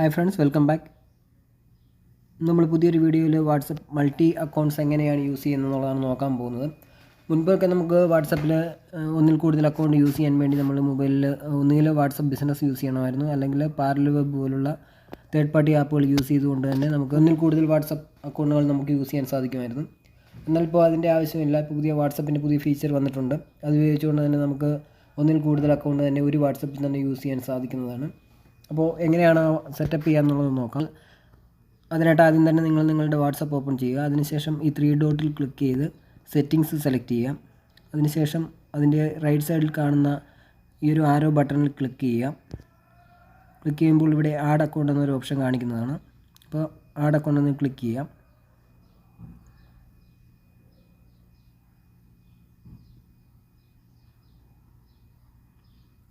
Hi friends welcome back നമ്മൾ പുതിയൊരു വീഡിയോയിൽ വാട്സപ്പ് മൾട്ടി അക്കൗണ്ട്സ് എങ്ങനെയാണ് യൂസ് ചെയ്യുന്നത് എന്നുള്ളതാണ് നോക്കാൻ പോകുന്നത്. മുൻപൊക്കെ നമുക്ക് വാട്സപ്പിൽ ഒന്നിൽ കൂടുതൽ അക്കൗണ്ട് യൂസ് ചെയ്യാൻ വേണ്ടി നമ്മൾ മൊബൈലിൽ ഒന്നുകിൽ വാട്സപ്പ് ബിസിനസ് യൂസ് ചെയ്യണമായിരുന്നു. അല്ലെങ്കിൽ പാരൽ വെബ് പോലുള്ള തേർഡ് പാർട്ടി ആപ്പുകൾ യൂസ് ചെയ്തുകൊണ്ട് തന്നെ നമുക്ക് ഒന്നിൽ കൂടുതൽ വാട്സപ്പ് അക്കൗണ്ടുകൾ നമുക്ക് യൂസ് ചെയ്യാൻ സാധിക്കുമായിരുന്നു. എന്നാൽ ഇപ്പോൾ അതിന്റെ ആവശ്യമില്ല. ഇപ്പോൾ പുതിയ വാട്സപ്പിന്റെ പുതിയ ഫീച്ചർ വന്നിട്ടുണ്ട്. അത് ഉപയോഗിച്ചുകൊണ്ട് തന്നെ നമുക്ക് ഒന്നിൽ കൂടുതൽ അക്കൗണ്ട് തന്നെ ഒരു വാട്സപ്പിൽ തന്നെ യൂസ് ചെയ്യാൻ സാധിക്കുന്നതാണ്. അപ്പോൾ എങ്ങനെയാണ് സെറ്റപ്പ് ചെയ്യുക എന്നുള്ളത് നോക്കാം. അതിനായിട്ട് ആദ്യം തന്നെ നിങ്ങൾ നിങ്ങളുടെ വാട്സപ്പ് ഓപ്പൺ ചെയ്യുക. അതിനുശേഷം ഈ ത്രീ ഡോട്ടിൽ ക്ലിക്ക് ചെയ്ത് സെറ്റിങ്സ് സെലക്ട് ചെയ്യാം അതിനുശേഷം അതിന്റെ റൈറ്റ് സൈഡിൽ കാണുന്ന ഈ ഒരു ആരോ ബട്ടണിൽ ക്ലിക്ക് ചെയ്യുക. ക്ലിക്ക് ചെയ്യുമ്പോൾ ഇവിടെ ആഡ് അക്കൗണ്ട് എന്നൊരു ഓപ്ഷൻ കാണിക്കുന്നതാണ്. അപ്പോൾ ആഡ് അക്കൗണ്ട് എന്ന് ക്ലിക്ക് ചെയ്യാം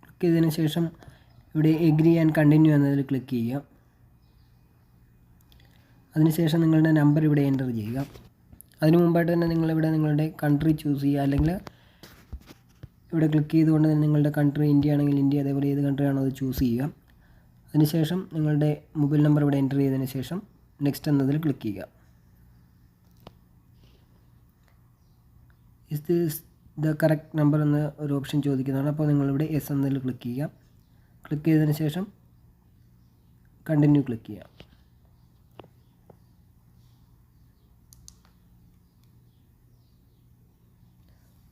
ക്ലിക്ക് ചെയ്തതിന് ശേഷം ഇവിടെ എഗ്രി ആൻഡ് കണ്ടിന്യൂ എന്നതിൽ ക്ലിക്ക് ചെയ്യുക. അതിനുശേഷം നിങ്ങളുടെ നമ്പർ ഇവിടെ എന്റർ ചെയ്യുക. അതിനു മുമ്പായിട്ട് തന്നെ നിങ്ങളിവിടെ നിങ്ങളുടെ കൺട്രി ചൂസ് ചെയ്യുക. അല്ലെങ്കിൽ ഇവിടെ ക്ലിക്ക് ചെയ്തുകൊണ്ട് തന്നെ നിങ്ങളുടെ കൺട്രി ഇന്ത്യ ആണെങ്കിൽ ഇന്ത്യ അതേപോലെ ഏത് കൺട്രി ആണോ അത് ചൂസ് ചെയ്യുക. അതിനുശേഷം നിങ്ങളുടെ മൊബൈൽ നമ്പർ ഇവിടെ എന്റർ ചെയ്തതിന് ശേഷം നെക്സ്റ്റ് എന്നതിൽ ക്ലിക്ക് ചെയ്യുക. Is this the correct number എന്ന ഒരു ഓപ്ഷൻ ചോദിക്കുന്നതാണ്. അപ്പോൾ നിങ്ങളിവിടെ എസ് എന്നതിൽ ക്ലിക്ക് ചെയ്യുക. ക്ലിക്ക് ചെയ്തതിന് ശേഷം കണ്ടിന്യൂ ക്ലിക്ക് ചെയ്യാം.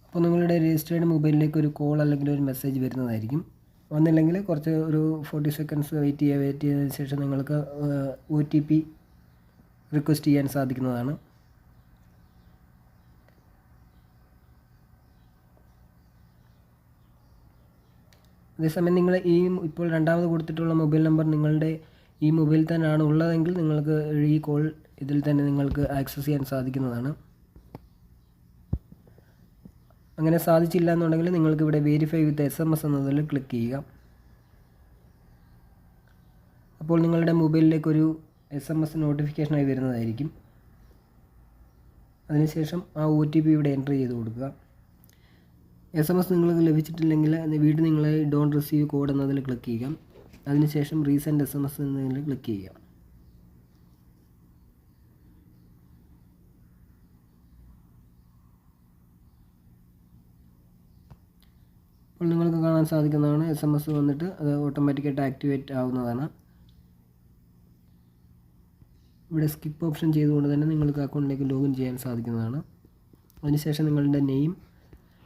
അപ്പോൾ നിങ്ങളുടെ രജിസ്റ്റേർഡ് മൊബൈലിലേക്ക് ഒരു കോൾ അല്ലെങ്കിൽ ഒരു മെസ്സേജ് വരുന്നതായിരിക്കും. വന്നില്ലെങ്കിൽ കുറച്ച് ഒരു ഫോർട്ടി സെക്കൻഡ്സ് വെയിറ്റ് ചെയ്യുക വെയിറ്റ് ചെയ്തതിന് ശേഷം നിങ്ങൾക്ക് ഒ റിക്വസ്റ്റ് ചെയ്യാൻ സാധിക്കുന്നതാണ്. അതേസമയം നിങ്ങൾ ഈ ഇപ്പോൾ രണ്ടാമത് കൊടുത്തിട്ടുള്ള മൊബൈൽ നമ്പർ നിങ്ങളുടെ ഈ മൊബൈൽ തന്നെയാണ് ഉള്ളതെങ്കിൽ നിങ്ങൾക്ക് ഈ കോൾ ഇതിൽ തന്നെ നിങ്ങൾക്ക് ആക്സസ് ചെയ്യാൻ സാധിക്കുന്നതാണ്. അങ്ങനെ സാധിച്ചില്ല എന്നുണ്ടെങ്കിൽ നിങ്ങൾക്ക് ഇവിടെ verify with S M S എന്നതിൽ ക്ലിക്ക് ചെയ്യുക. അപ്പോൾ നിങ്ങളുടെ മൊബൈലിലേക്ക് ഒരു എസ് എം എസ് നോട്ടിഫിക്കേഷനായി വരുന്നതായിരിക്കും. അതിനുശേഷം ആ ഒ ടി പി ഇവിടെ എന്റർ ചെയ്ത് കൊടുക്കുക. എസ് എം എസ് നിങ്ങൾക്ക് ലഭിച്ചിട്ടില്ലെങ്കിൽ വീട്ടിൽ നിങ്ങൾ ഡോണ്ട് റിസീവ് കോഡ് എന്നതിൽ ക്ലിക്ക് ചെയ്യുക. അതിനുശേഷം റീസെന്റ് എസ് എം എസ് എന്നതിൽ ക്ലിക്ക് ചെയ്യുക. അപ്പോൾ നിങ്ങൾക്ക് കാണാൻ സാധിക്കുന്നതാണ് എസ് എം എസ് വന്നിട്ട് അത് ഓട്ടോമാറ്റിക്കായിട്ട് ആക്ടിവേറ്റ് ആവുന്നതാണ്. ഇവിടെ സ്കിപ്പ് ഓപ്ഷൻ ചെയ്തുകൊണ്ട് തന്നെ നിങ്ങൾക്ക് അക്കൗണ്ടിലേക്ക് ലോഗിൻ ചെയ്യാൻ സാധിക്കുന്നതാണ്. അതിനുശേഷം നിങ്ങളുടെ നെയിം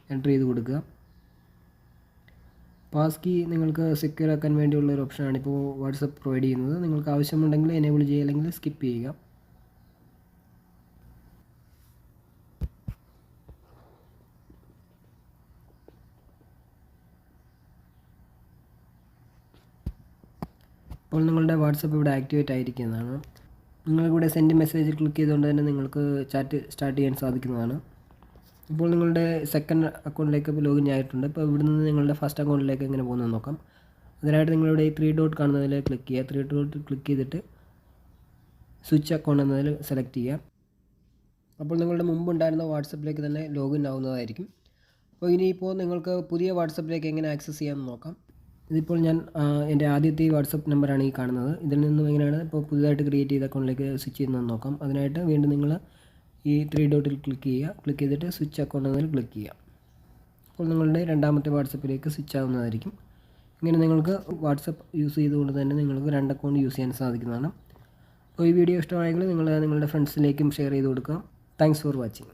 എന്റർ ചെയ്ത് കൊടുക്കുക. പാസ് കീ നിങ്ങൾക്ക് സെക്യൂർ ആക്കാൻ വേണ്ടിയുള്ള ഒരു ഓപ്ഷനാണ് ഇപ്പോൾ വാട്സപ്പ് പ്രൊവൈഡ് ചെയ്യുന്നത്. നിങ്ങൾക്ക് ആവശ്യമുണ്ടെങ്കിൽ എനേബിൾ ചെയ്യുക അല്ലെങ്കിൽ സ്കിപ്പ് ചെയ്യുക. അപ്പോൾ നിങ്ങളുടെ വാട്സപ്പ് ഇവിടെ ആക്ടിവേറ്റ് ആയിരിക്കുന്നതാണ്. നിങ്ങൾക്കിവിടെ സെൻഡ് മെസ്സേജ് ക്ലിക്ക് ചെയ്തുകൊണ്ട് തന്നെ നിങ്ങൾക്ക് ചാറ്റ് സ്റ്റാർട്ട് ചെയ്യാൻ സാധിക്കുന്നതാണ്. ഇപ്പോൾ നിങ്ങളുടെ സെക്കൻഡ് അക്കൗണ്ടിലേക്ക് ലോഗിൻ ആയിട്ടുണ്ട്. ഇപ്പോൾ ഇവിടെ നിന്ന് നിങ്ങളുടെ ഫസ്റ്റ് അക്കൗണ്ടിലേക്ക് എങ്ങനെ പോകുന്നത് നോക്കാം. അതിനായിട്ട് നിങ്ങളിവിടെ ഈ ത്രീ ഡോട്ട് കാണുന്നതിൽ ക്ലിക്ക് ചെയ്യുക. ത്രീ ഡോട്ട് ക്ലിക്ക് ചെയ്തിട്ട് സ്വിച്ച് അക്കൗണ്ട് എന്നതിൽ സെലക്ട് ചെയ്യുക. അപ്പോൾ നിങ്ങളുടെ മുമ്പ് ഉണ്ടായിരുന്ന വാട്സപ്പിലേക്ക് തന്നെ ലോഗിൻ ആവുന്നതായിരിക്കും. അപ്പോൾ ഇനിയിപ്പോൾ നിങ്ങൾക്ക് പുതിയ വാട്സപ്പിലേക്ക് എങ്ങനെ ആക്സസ് ചെയ്യാമെന്ന് നോക്കാം. ഇതിപ്പോൾ ഞാൻ എന്റെ ആദ്യത്തെ വാട്സപ്പ് നമ്പറാണ് ഈ കാണുന്നത്. ഇതിൽ നിന്നും എങ്ങനെയാണ് ഇപ്പോൾ പുതിയതായിട്ട് ക്രിയേറ്റ് ചെയ്ത അക്കൗണ്ടിലേക്ക് സ്വിച്ച് ചെയ്യുന്നതെന്ന് നോക്കാം. അതിനായിട്ട് വീണ്ടും നിങ്ങൾ ഈ ത്രീ ഡോട്ടിൽ ക്ലിക്ക് ചെയ്യുക. ക്ലിക്ക് ചെയ്തിട്ട് സ്വിച്ച് അക്കൗണ്ട് എന്നതിൽ ക്ലിക്ക് ചെയ്യുക. അപ്പോൾ നിങ്ങളുടെ രണ്ടാമത്തെ വാട്സപ്പിലേക്ക് സ്വിച്ച് ആവുന്നതായിരിക്കും. ഇങ്ങനെ നിങ്ങൾക്ക് വാട്സപ്പ് യൂസ് ചെയ്തുകൊണ്ട് തന്നെ നിങ്ങൾക്ക് രണ്ട് അക്കൗണ്ട് യൂസ് ചെയ്യാൻ സാധിക്കുന്നതാണ്. അപ്പോൾ ഈ വീഡിയോ ഇഷ്ടമായെങ്കിൽ നിങ്ങൾ നിങ്ങളുടെ ഫ്രണ്ട്സിലേക്കും ഷെയർ ചെയ്ത് കൊടുക്കുക താങ്ക്സ് ഫോർ വാച്ചിങ്